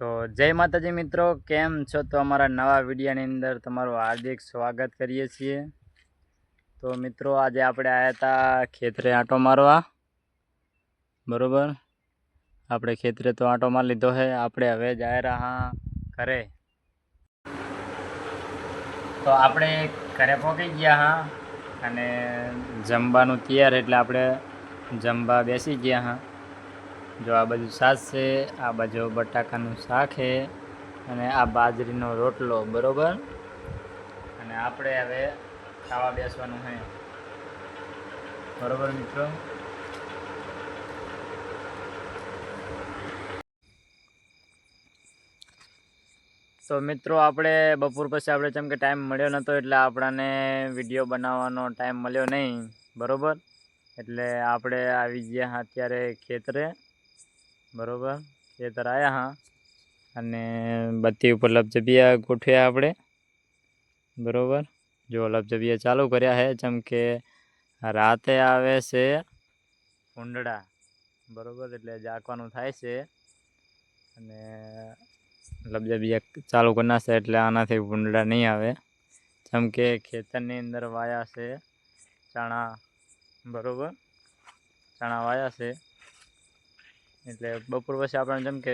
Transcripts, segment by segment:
તો જય માતાજી મિત્રો, કેમ છો? તો અમારા નવા વિડીયાની અંદર તમારું હાર્દિક સ્વાગત કરીએ છીએ. તો મિત્રો, આજે આપણે આવ્યા હતા ખેતરે આંટો મારવા. બરાબર? આપણે ખેતરે તો આંટો મારી લીધો છે આપણે હવે જાય રહ્યા ઘરે. તો આપણે ઘરે પહોંચી ગયા હા, અને જમવાનું તૈયાર, એટલે આપણે જમવા બેસી ગયા હા. જો આ બાજુ છાશ છે, આ બાજુ બટાકાનું શાક છે અને આ બાજરીનો રોટલો, બરોબર? અને આપણે હવે ખાવા બેસવાનું છે. બરોબર મિત્રો? તો મિત્રો આપણે બપોર પછી આપણે જેમ કે ટાઈમ મળ્યો નહોતો એટલે આપણને વીડિયો બનાવવાનો ટાઈમ મળ્યો નહીં, બરોબર? એટલે આપણે આવી ગયા અત્યારે ખેતરે. બરોબર? ખેતર આવ્યા હા. અને બત્તી ઉપર લપજબિયા ગોઠવ્યા આપણે. બરોબર? જો લપજબિયા ચાલુ કર્યા છે જેમ કે રાતે આવે છે ઊંડડા. બરોબર? એટલે જાગવાનું થાય છે. અને લપચબિયા ચાલુ કરી નાખશે એટલે આનાથી ઊંડડા નહીં આવે. જેમ કે ખેતરની અંદર વાયા છે, ચણા. બરોબર? ચણા વાયા છે. એટલે બપોર પછી આપણને જેમ કે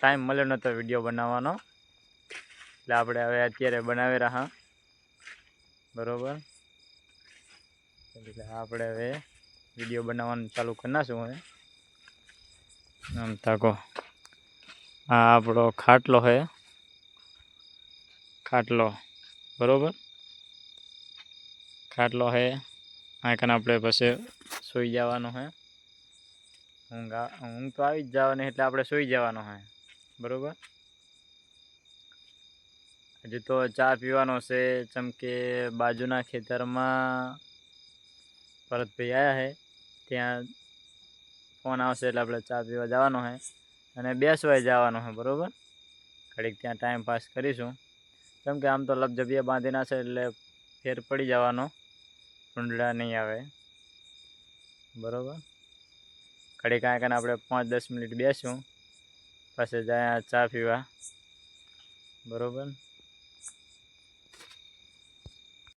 ટાઈમ મળ્યો નહોતો વીડિયો બનાવવાનો. એટલે આપણે હવે અત્યારે બનાવી રહ્યા. બરોબર? એટલે આપણે હવે વીડિયો બનાવવાનું ચાલુ કરી નાખશું હવે. આમ તાકો આ આપણો ખાટલો છે. ખાટલો. બરાબર? ખાટલો છે. આ કને આપણે પછી સૂઈ જવાનું છે. ઊંઘ ઊંઘ તો આવી જ જવાની એટલે આપણે સૂઈ જવાનું છે બરોબર? હજુ તો ચા પીવાનો છે, જેમ કે બાજુના ખેતરમાં ભરતભાઈ આવ્યા છે ત્યાં ફોન આવશે એટલે આપણે ચા પીવા જવાનો છે અને બેસવાય જવાનું છે બરોબર? ઘડીક ત્યાં ટાઈમ પાસ કરીશું. કેમ આમ તો લપજપિયા બાંધી છે એટલે ફેર પડી જવાનો ઊંડડા નહીં આવે. બરોબર? ઘડી કાંઈ કાંઈ આપણે પાંચ દસ મિનિટ બેસું પછી જાય ચા પીવા. બરોબર?